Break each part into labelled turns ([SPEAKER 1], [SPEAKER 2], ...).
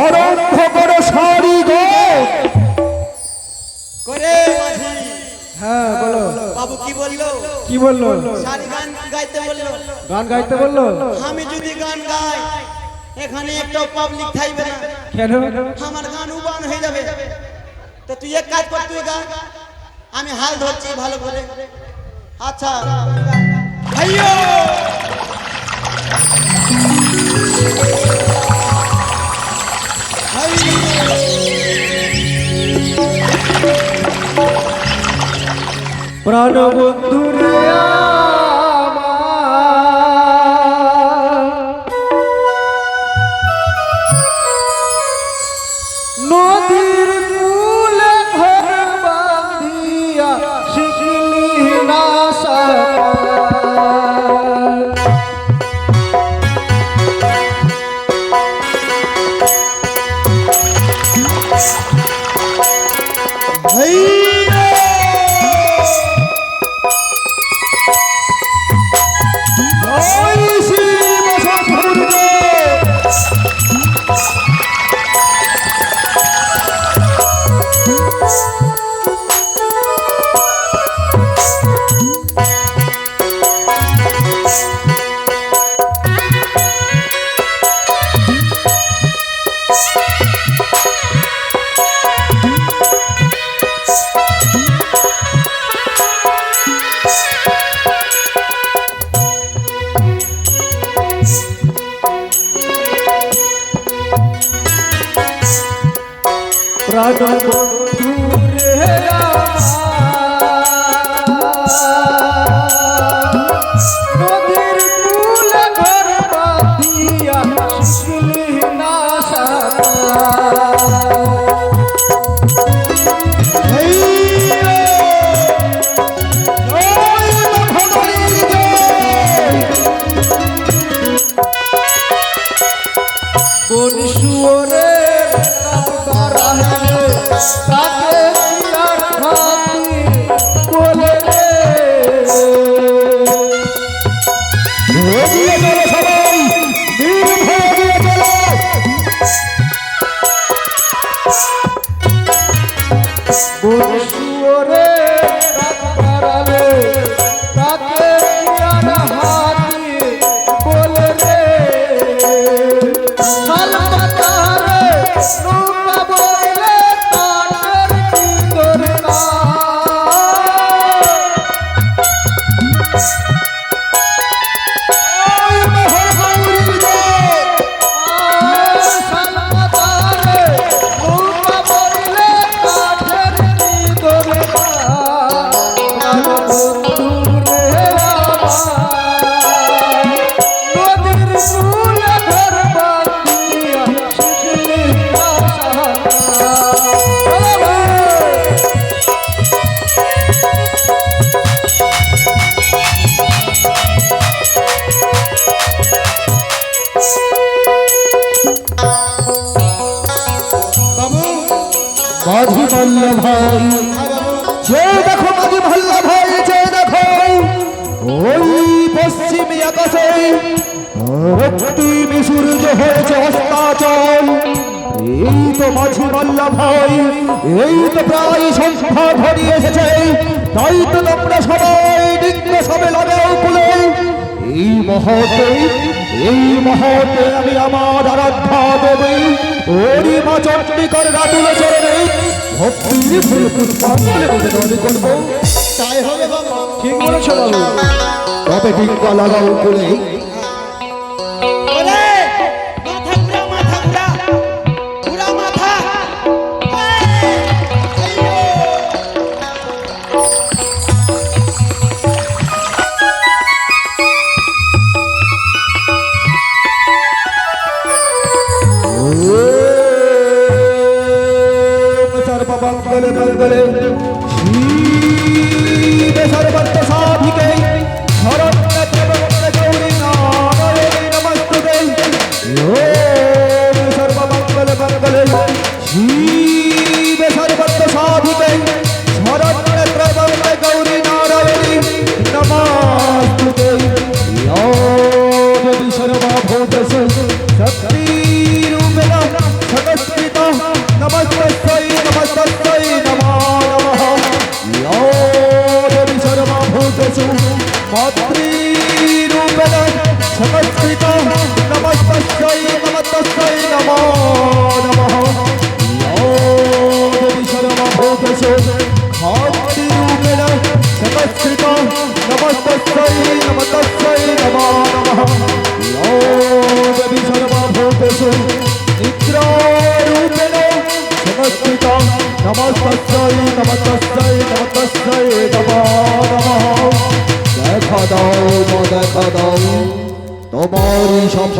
[SPEAKER 1] আরম্ভ করো সারি
[SPEAKER 2] করে
[SPEAKER 3] হ্যাঁ বলো।
[SPEAKER 2] বাবু কি বলল?
[SPEAKER 3] কি বলল?
[SPEAKER 2] সারি গান গাইতে বলল।
[SPEAKER 3] গান গাইতে বলল?
[SPEAKER 2] আমি যদি গান গাই এখানে একটা পাবলিক থাকবে না।
[SPEAKER 3] কেন?
[SPEAKER 2] আমার গান উবান হয়ে যাবে। তো তুই এক কাজ কর তুই গা। আমি হাল ধরছি ভালো করে। আচ্ছা। ভাইও
[SPEAKER 3] প্রাণ কোন
[SPEAKER 1] মাঝি ভাই যে দেখো মাঝি বলল ভাই যে দেখো ওই পশ্চিম আকাশে রক্তিম সূর্য হয়েছে অস্তাচল এই তো মাঝি বলল ভাই এই তো প্রায় সংখ্যা ঘনিয়ে এসেছে তাই তো তোমরা সবাই নিত্য সবে লাগাও কুলে এই মহতে এই মহতে আমি আমার আরাধ্যা দেবী ওরি মা চণ্ডীকর রাতুল চরণে। ভক্তির ফুল পুষ্পাঞ্জলি নিবেদন করব
[SPEAKER 2] তাই হবে
[SPEAKER 3] ঠিক বলেছ বাবু?
[SPEAKER 1] তবে ঠিক লাগাও কুলে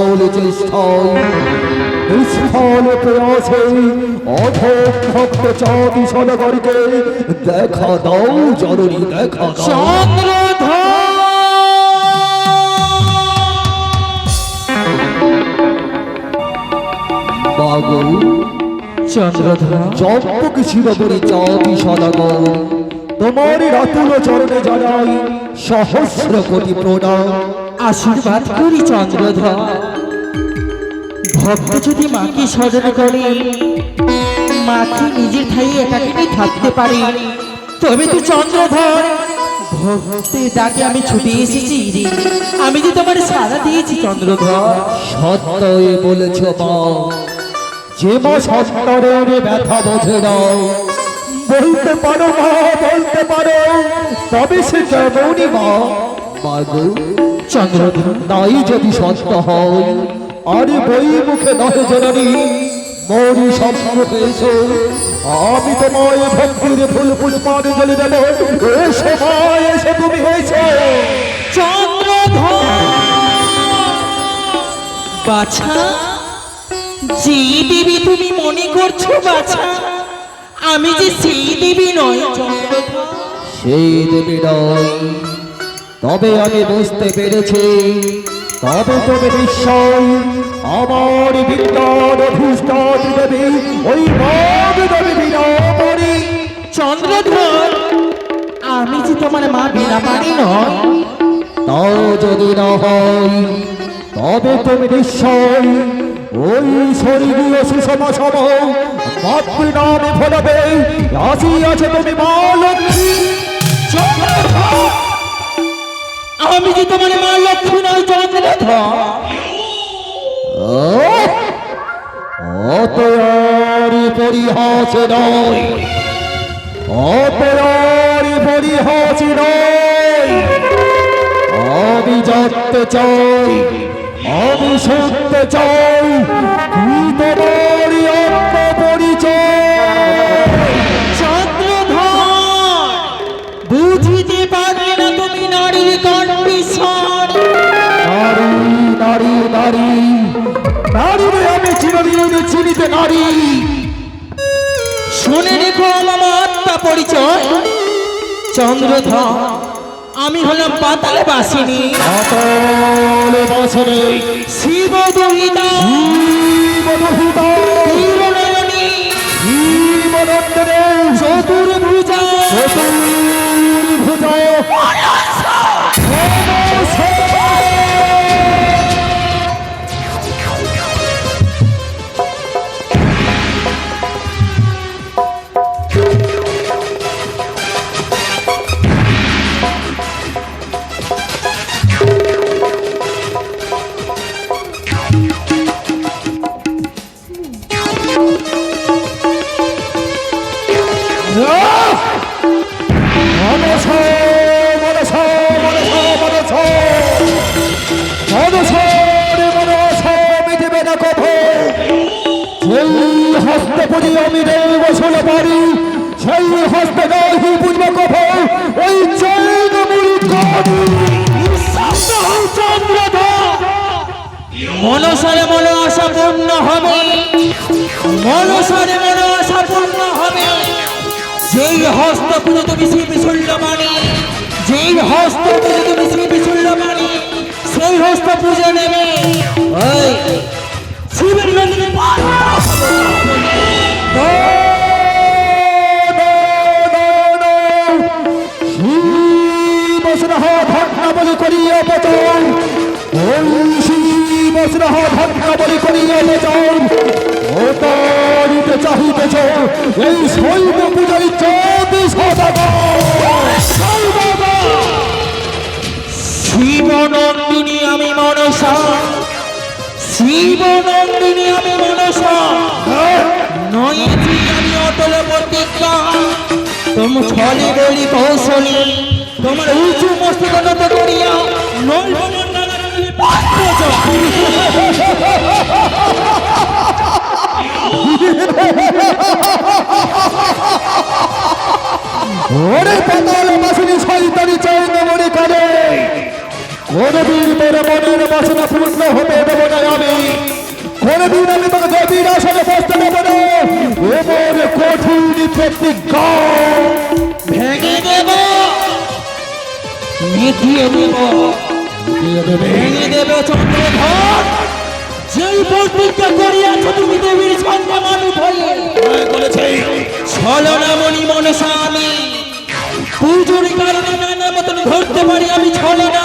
[SPEAKER 1] সফল চেষ্টায় নিষ্ফল প্রয়াসে অধম ভক্ত চাঁদি সনগরকে দেখা দাও জরুরি দেখা দাও। বাগু
[SPEAKER 4] চন্দ্রধর!
[SPEAKER 1] চম্পক শিরবরি চাঁদি সদাগর। তোমারই রাতুল চরণে জানাই সহস্র কোটি প্রণাম।
[SPEAKER 4] আশীর্বাদ করি চন্দ্রধর। ভক্ত যদি মাকে স্মরণ করে মাকে নিজের ঠাই একাকিনী থাকতে পারে। তবে তো চন্দ্রধর ভক্তের ডাকে আমি ছুটে এসেছি রে। আমি যে তোমার সারা দিয়েছি চন্দ্রধর।
[SPEAKER 1] সত্যই বলেছ মা যে মা সত্তরের ব্যথা বোঝে নাও বলতে পারো মা বলতে পারো তবে সে কেমনই মা। মাগো
[SPEAKER 4] চন্দ্রধর।
[SPEAKER 1] নাই যদি সত্য হয় আরে বই মুখে নহে জননী মরি স্বপ্ন পেয়েছ আমি তোমায় ভক্তির ফুল ফুল পানে জলে দেব। এ সময় এসে তুমি হয়েছে।
[SPEAKER 4] বাছা। যে দেবী তুমি মনে করছ বাছা? আমি যে সেই দেবী নয়
[SPEAKER 1] সেই দেবী নয়। তবে আমি বুঝতে পেরেছি তবে তবে নিশ্চয় আমার বিজ্ঞান অধিষ্ঠান দেবী, ওই বাগ দেবী বিনাপরি
[SPEAKER 4] চন্দ্রধর, আমি যে তোমার মা বিনা পারি নয়
[SPEAKER 1] তাও যদি না হয়, তবে তুমি নিশ্চয় ওই স্বর্গীয় সুষম সম মাতৃ নামে ফলাবে। আসি আছে তুমি মা লক্ষ্মী।
[SPEAKER 4] তোমার মা লক্ষ্মী নয় চন্দ্রধর
[SPEAKER 1] অতয়ারি পরিহাস নয়। অতয়ারি পরিহাস নয়। আমি জানতে চাই আমি শুনতে চাই কি তোমারই চিরদিন চিনিতে নারী
[SPEAKER 4] শুনে রেখো আমার পরিচয়। চন্দ্রধর আমি হলাম পাতালে বাসিনী।
[SPEAKER 1] অতল বছরে
[SPEAKER 4] শিব দুহিতা। তীরনয়নী
[SPEAKER 1] জীবনন্দনে
[SPEAKER 4] চতুর্ভুজা
[SPEAKER 1] চতুর্ভুজ
[SPEAKER 4] মনসারে মন আশা পূর্ণ হবে। যেই হস্ত পুজো তুমি শ্রী বিশুল্য মানি যেই হস্ত পুজো তুমি শ্রী বিশুল্য মানি সেই হস্ত পুজো নেবে। ওই, শিবের
[SPEAKER 1] বলি করিয়া বচন ওই শিবসরহ ঘটনা বলি করিয়া বচন ও তারিতে চাহিতেছ, এই শৈব পূজারি চৌবি
[SPEAKER 4] শিবনন্দিনী আমি মনসা। শিবনন্দিনী আমি মনসা। কৌশলী, তোমার উঁচু মস্তক করিয়া পাত্র
[SPEAKER 1] ওরে পাতাল বাসনি শয়তানি চৈন মনে করে কোনদিন তোর মনের বাসনা পূর্ণ হতে দেবো না আমি। কোনদিন আমি তোকে গভীর আসনে বসতে দেবো না। এমন কঠিন প্রতিজ্ঞা।
[SPEAKER 4] ভেঙে দেব মিটিয়ে দেব। ভেঙে দেব। চন্দ্রধর। যেই প্রতিজ্ঞা করিয়াছ তুমি দেবীর সঙ্গে মানুষ হয়ে
[SPEAKER 1] বলেছে
[SPEAKER 4] ছলনামণি মনসা আমি। পুজোর কারণে নানা মতন ধরতে পারি আমি ছলনা।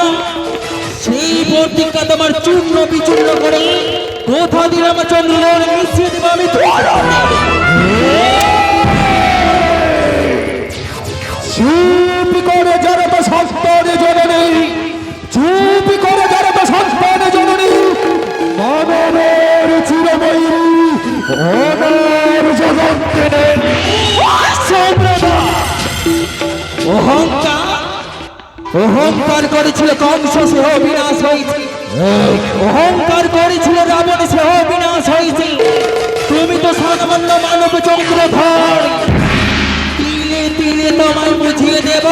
[SPEAKER 4] সেই প্রতিজ্ঞা তোমার চূর্ণ বিচূর্ণ করে কোথা দিন আমার চন্দ্রের মিশিয়ে দেবো আমি।
[SPEAKER 1] চুপ করে যারা তো জননী
[SPEAKER 4] অহংকার অহংকার করেছিল কংস সেহ বিনাশ হয়েছে অহংকার করেছিল রাবণ সেহ বিনাশ হয়েছে তুমি তো সামান্য মানব চন্দ্রধর তিলে তিলে তোমায় বুঝিয়ে দেব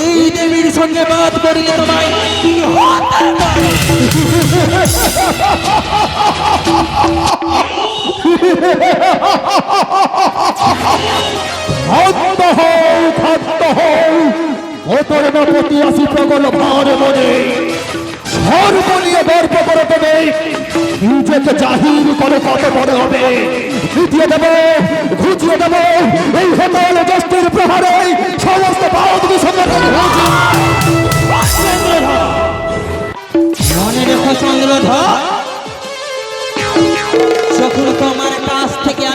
[SPEAKER 4] এই দেবীর সঙ্গে বাদ করিলে তোমায় কি হতে?
[SPEAKER 1] খাদ্য হও খাদ্য হও ওতর না প্রতি আসি প্রবল ভার মনে করে দেবে নিজেকে জাহির করে কত বড় হবে মিটিয়ে দেব ঘুচিয়ে দেব এই
[SPEAKER 4] চন্দ্রধর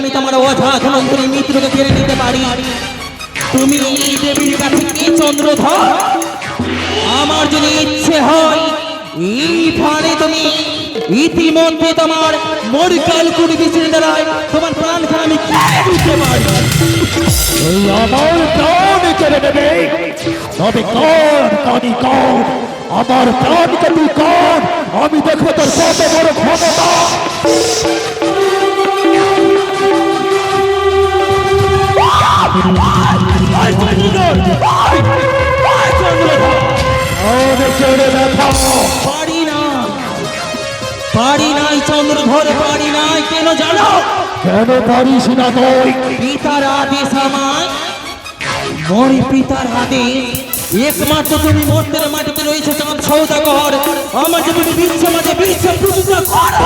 [SPEAKER 4] আমি তোমার ওঝা ধনন্তরী মিত্রকে কেড়ে নিতে পারি। তুমি দেবীর কাছে কি চন্দ্রধর? আমার যদি ইচ্ছে হয় তুমি ইতিমধ্যে তোমার মরিকাল কুড়ি দ্বারায় তোমার প্রাণকে আমি
[SPEAKER 1] এই আমার তবে আমার আমি দেখব তোর কত বড় ক্ষমতা।
[SPEAKER 4] পারি না পারি নাই চন্দ্রধর পারি নাই কেন জানো
[SPEAKER 1] কেন পারিস না তুই
[SPEAKER 4] পিতার আদেশ আমায় মোর পিতার আদেশ একমাত্র তুমি মর্তের মাটিতে রয়েছে চাঁদ সৌদাগর আমার যে তুমি বিশ্ব মাঝে বিশ্ব প্রতিষ্ঠা করো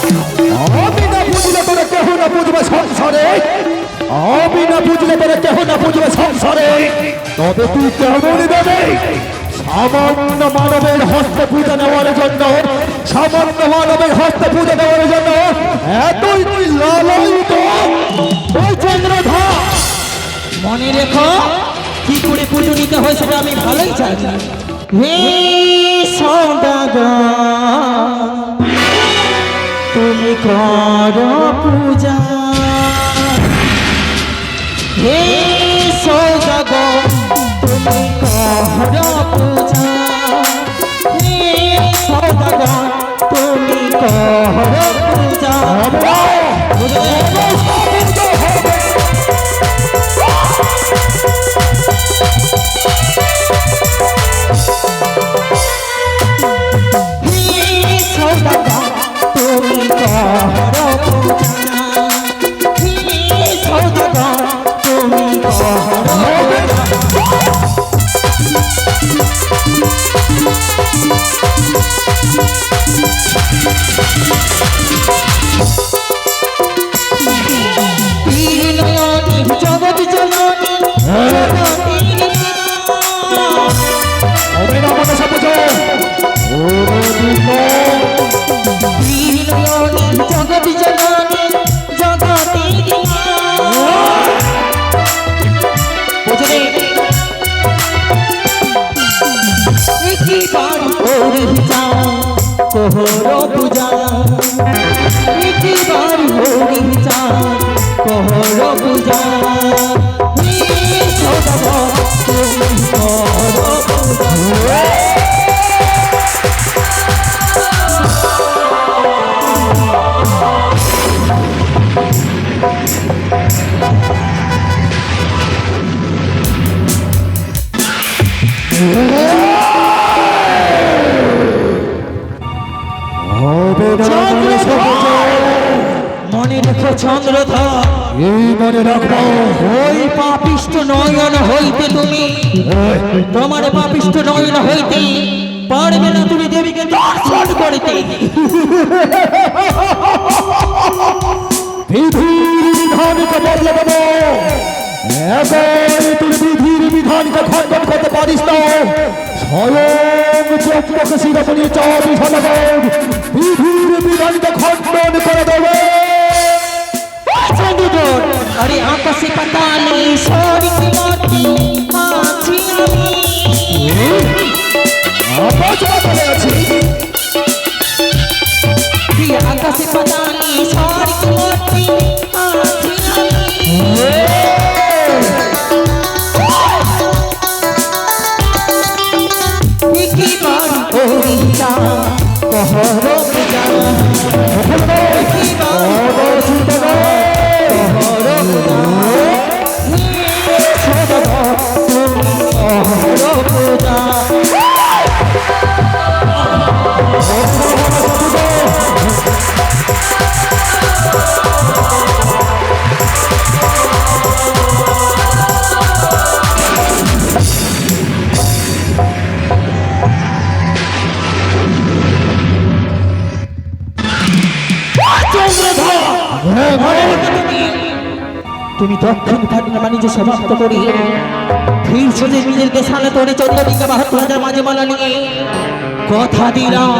[SPEAKER 1] আমি না বুঝলে তোরা কেহ না বুঝবে সংসারে। আমি না বুঝলে তোরা কেহ না বুঝবে সংসারে। তবে তুই কেমন দেবে? সামান্য মানবের হস্তে পূজা নেওয়ার জন্য, সামান্য মানবের হস্তে পূজা নেওয়ার জন্য এতই তুই লালায়িত। ওই চন্দ্রধর
[SPEAKER 4] মনে রেখো, কি করে পুজো নিতে হয় সেটা আমি ভালোই জানি। হে সৌদাগর। করো পূজা। হে সৌদাগর তুমি করো পূজা। হে সৌদাগর তুমি কর পূজা। একবার ওরে যাও কোহর পূজা একবার হরি যাও কোহর পূজা হে সদাগর তুমি করো পূজা চন্দ্রধর
[SPEAKER 1] এই মনে রাখব।
[SPEAKER 4] ওই পাপিষ্ট নয়ন হইতে তুমি। তোমার পাপিষ্ট নয়ন হইতে পারবে না তুমি দেবীকে দর্শন করিতে।
[SPEAKER 1] বিধির বিধানকে বদলে দেবো। এখন তুই বিধির বিধানকে খণ্ডন করতে পারিস না। স্বয়ং চক্ষুকে শিরোমণি চব্বিশ হলগণ বিধির বিধানকে খণ্ডন করে দেবে।
[SPEAKER 4] চন্দ্রধর আরে আকাশে পাতালে সরিক মাটি আছি আমি
[SPEAKER 1] আকাশ পাতালে আছি
[SPEAKER 4] তুমি। দক্ষিণ ভাগ্ন বাণিজ্য সমাপ্ত করি ধীর সোজে নিজেকে সালে তোরে চন্দ্রদিকে বাহাত্তর হাজার মাঝে মালা নিয়ে কথা দিলাম।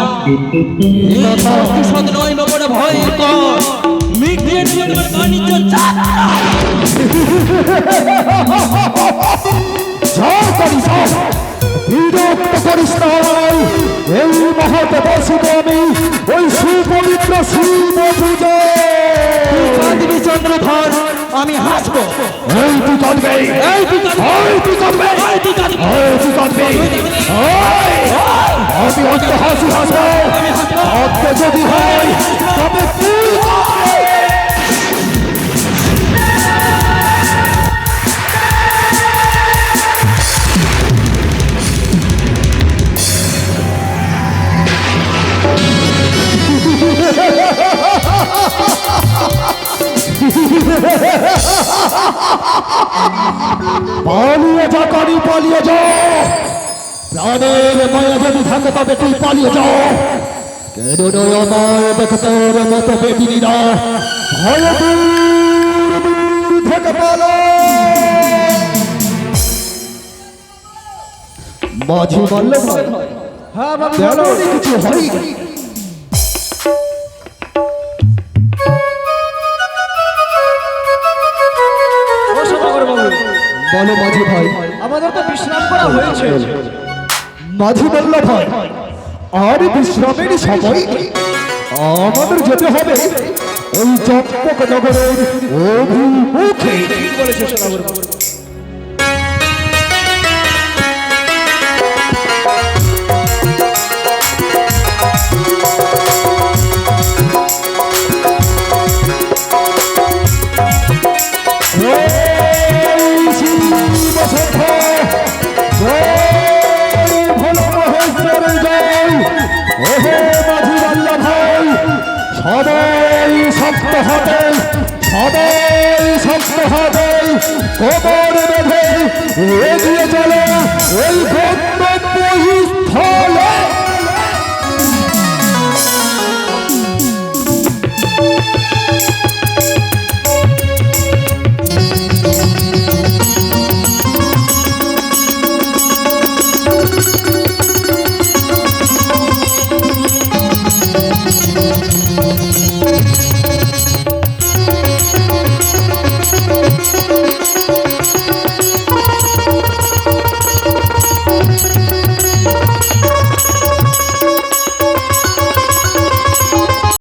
[SPEAKER 4] নয়
[SPEAKER 1] যা না এই আমি ওই সুপবিত্র পুজো
[SPEAKER 4] কাঁদবি চন্দ্রধর আমি হাসবো
[SPEAKER 1] এই তুই কাঁদবে
[SPEAKER 4] এই তুই।
[SPEAKER 1] এই তুই কাঁদবে
[SPEAKER 4] এই তুই কাঁদবি।
[SPEAKER 1] এই তুই কাঁদবে আমি অন্ত হাসি হাসবো অন্ত যদি হয় তবে তুই পালিয়ে যা কারি পালিয়ে যা। প্রাণের মায়া যদি থাকে তবে তুই পালিয়ে যাও কেন নয় আমার দেখতের মতো বেদিনীরা? ভয় থেকে পালো। মাঝি বলল হ্যাঁ কিছু হয়নি। বলো মাঝি ভাই
[SPEAKER 3] আমাদের তো বিশ্রাম করা হয়েছে।
[SPEAKER 1] মাঝি বলল ভাই আর বিশ্রামের সময় আমাদের যেতে হবে। ওই চম্পক নগরের অভিমুখে।
[SPEAKER 3] বলেছে
[SPEAKER 1] সবাই শক্ত হবে কোমর বেঁধে এগিয়ে চলো ওই